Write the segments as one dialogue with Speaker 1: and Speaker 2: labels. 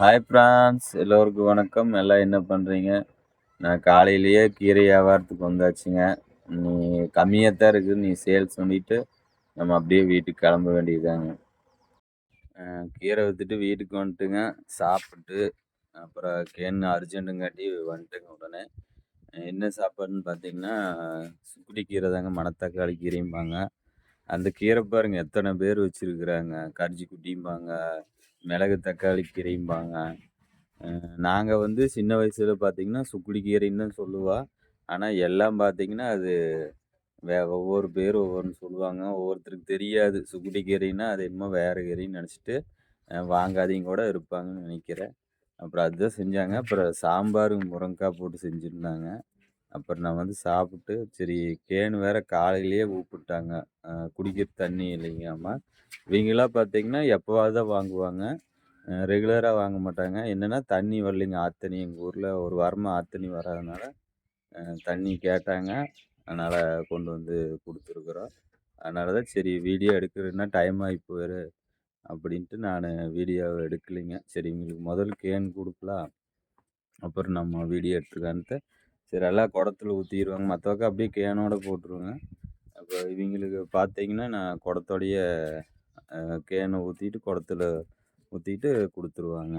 Speaker 1: Hi France எல்லோருக்கும் வணக்கம். எல்லாம் என்ன பண்ணுறீங்க நான் காலையிலேயே கீரை வியாபாரத்துக்கு வந்தாச்சுங்க. நீ கம்மியாக தான் இருக்குது நீ சேல்ஸ் பண்ணிட்டு நம்ம அப்படியே வீட்டுக்கு கிளம்ப வேண்டியதாங்க கீரை விற்றுட்டு வீட்டுக்கு வந்துட்டுங்க. சாப்பிட்டு அப்புறம் கேன் அர்ஜென்ட்டுங்காட்டி வந்துட்டுங்க உடனே. என்ன சாப்பாடுன்னு பார்த்தீங்கன்னா சுக்குடி கீரை தாங்க. மணத்தக்காளி கீரையும்பாங்க அந்த கீரை பாருங்கள் எத்தனை பேர் வச்சுருக்குறாங்க. கரிஜி குட்டியும்பாங்க மிளகு தக்காளி கீரைம்பாங்க. நாங்கள் வந்து சின்ன வயசில் பார்த்திங்கன்னா சுக்குடி கீரைன்னு தான் சொல்லுவோம் ஆனால் எல்லாம் பார்த்திங்கன்னா அது வே ஒவ்வொரு பேர் ஒவ்வொன்று சொல்லுவாங்க. ஒவ்வொருத்தருக்கு தெரியாது. சுக்குடி கீரைன்னா அது என்னமோ வேறு கீரைன்னு நினச்சிட்டு வாங்காதீங்க கூட இருப்பாங்கன்னு நினைக்கிறேன். அப்புறம் அதுதான் செஞ்சாங்க. அப்புறம் சாம்பார் முருங்கைக்காய் போட்டு செஞ்சுருந்தாங்க. அப்புறம் நான் வந்து சாப்பிட்டு சரி கேனு வேற காலையிலேயே கூப்பிட்டாங்க குடிக்கிற தண்ணி இல்லைங்கம்மா இவங்களாம் பார்த்தீங்கன்னா எப்போவாவது தான் வாங்குவாங்க. ரெகுலராக வாங்க மாட்டாங்க. என்னென்னா தண்ணி வரலைங்க. ஆத்தண்ணி எங்கள் ஊரில் ஒரு வாரமாக ஆத்தண்ணி வராதனால தண்ணி கேட்டாங்க. அதனால் கொண்டு வந்து கொடுத்துருக்குறோம். அதனால தான் சரி வீடியோ எடுக்கிறதுனா டைம் ஆகி போயிரு அப்படின்ட்டு நான் வீடியோ எடுக்கலைங்க. சரி இவங்களுக்கு முதல் கேன் கொடுக்கலாம். அப்புறம் நம்ம வீடியோ எடுத்துக்கான்ட்டு சரி எல்லாம் குடத்துல ஊற்றிடுவாங்க மற்றவக்க அப்படியே கேனோட போட்டுருவாங்க. அப்போ இவங்களுக்கு பார்த்தீங்கன்னா நான் குடத்தோடைய கேனை ஊற்றிட்டு குடத்துல ஊற்றிட்டு கொடுத்துருவாங்க.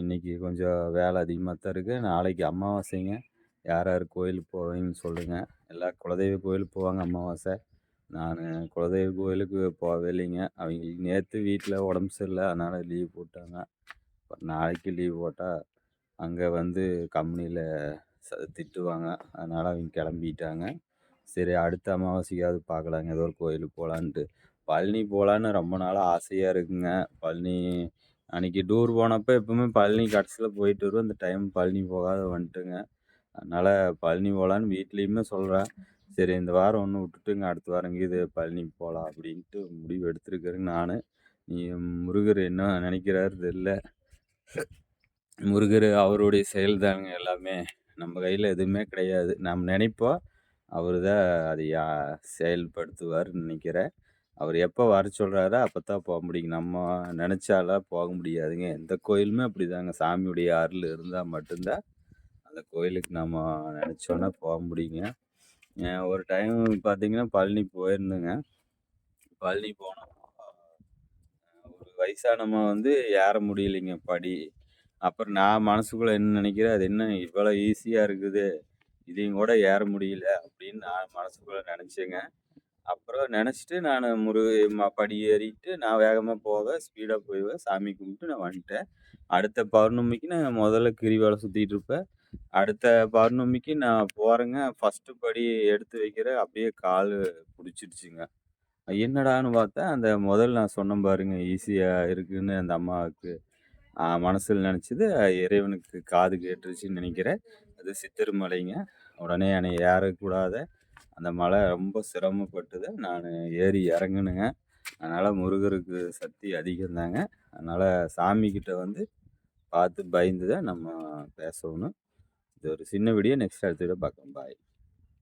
Speaker 1: இன்றைக்கி கொஞ்சம் வேலை அதிகமாக தான் இருக்குது நாளைக்கு அமாவாசைங்க. யார் யார் கோயிலுக்கு போவீங்கன்னு சொல்லுங்கள் எல்லா குலதெய்வ கோயிலுக்கு போவாங்க அமாவாசை. நான் குலதெய்வ கோயிலுக்கு போகவே இல்லைங்க. அவங்களுக்கு நேற்று வீட்டில் உடம்பு சரியில்லை. அதனால் லீவ் போட்டாங்க. நாளைக்கு லீவ் போட்டால் அங்கே வந்து கம்பெனியில் ச திட்டுவாங்க. அதனால் அவங்க கிளம்பிட்டாங்க. சரி அடுத்த அமாவாசைக்காவது பார்க்கலாங்க ஏதோ ஒரு கோயிலுக்கு போகலான்ட்டு பழனி போகலான்னு ரொம்ப நாளாக ஆசையாக இருக்குங்க. பழனி அன்றைக்கி டூர் போனப்போ எப்போவுமே பழனி கடைசியில் போயிட்டு வருவோம். இந்த டைம் பழனி போகாத வந்துட்டுங்க. அதனால் பழனி போகலான்னு வீட்லேயுமே சொல்கிறேன் சரி இந்த வாரம் ஒன்று விட்டுட்டுங்க. அடுத்த வாரம் இது பழனி போகலாம் அப்படின்ட்டு முடிவு எடுத்துருக்கிறேங்க நான். நீ முருகர் என்ன நினைக்கிறாரு தெரில முருகர் அவருடைய செயல்தாங்க எல்லாமே. நம்ம கையில் எதுவுமே கிடையாது. நாம் நினைப்போம் அவர் தான் அதை செயல்படுத்துவார்னு நினைக்கிறேன். அவர் எப்போ வர சொல்கிறாரோ அப்போ தான் போக முடியும். நம்ம நினச்சாலாம் போக முடியாதுங்க. எந்த கோயிலுமே அப்படிதாங்க. சாமியுடைய அருள் இருந்தால் மட்டும்தான் அந்த கோயிலுக்கு நம்ம நினச்சோன்னா போக முடியுங்க. ஒரு டைம் பார்த்திங்கன்னா பழனி போயிருந்தேங்க. பழனி போனோம். ஒரு வயசானம்மா வந்து ஏற முடியலைங்க படி. அப்புறம் நான் மனசுக்குள்ளே என்ன நினைக்கிறேன்? அது என்ன? இவ்வளோ ஈஸியாக இருக்குது. இதையும் கூட ஏற முடியல அப்படின்னு நான் மனசுக்குள்ளே நினச்சேங்க. அப்புறம் நினச்சிட்டு நான் முருக ம படி ஏறிட்டு நான் வேகமாக போவேன் ஸ்பீடாக போயிடுவேன் சாமி கும்பிட்டு நான் வந்துட்டேன். அடுத்த பௌர்ணமிக்கு நான் முதல்ல கிரிவலம் சுற்றிட்டு இருப்பேன். அடுத்த பௌர்ணமிக்கு நான் போகிறேங்க ஃபஸ்ட்டு படி எடுத்து வைக்கிறேன் அப்படியே கால் பிடிச்சிடுச்சிங்க என்னடான்னு பார்த்தா அந்த முதல் நான் சொன்னேன் பாருங்க ஈஸியாக இருக்குதுன்னு அந்த அம்மாவுக்கு. மனசில் நினச்சது இறைவனுக்கு காது கேட்டுருச்சுன்னு நினைக்கிறேன். அது சித்தர்மலைங்க உடனே என்னை ஏறக்கூடாத. அந்த மலை ரொம்ப சிரமப்பட்டது. நான் ஏறி இறங்குனேங்க. அதனால் முருகருக்கு சக்தி அதிகம்தாங்க. அதனால் சாமிக்கிட்ட வந்து பார்த்து பயந்து தான் நம்ம பேசணும். இது ஒரு சின்ன வீடியோ. நெக்ஸ்ட் அடுத்த வீடியோ பார்க்கலாம். பாய்.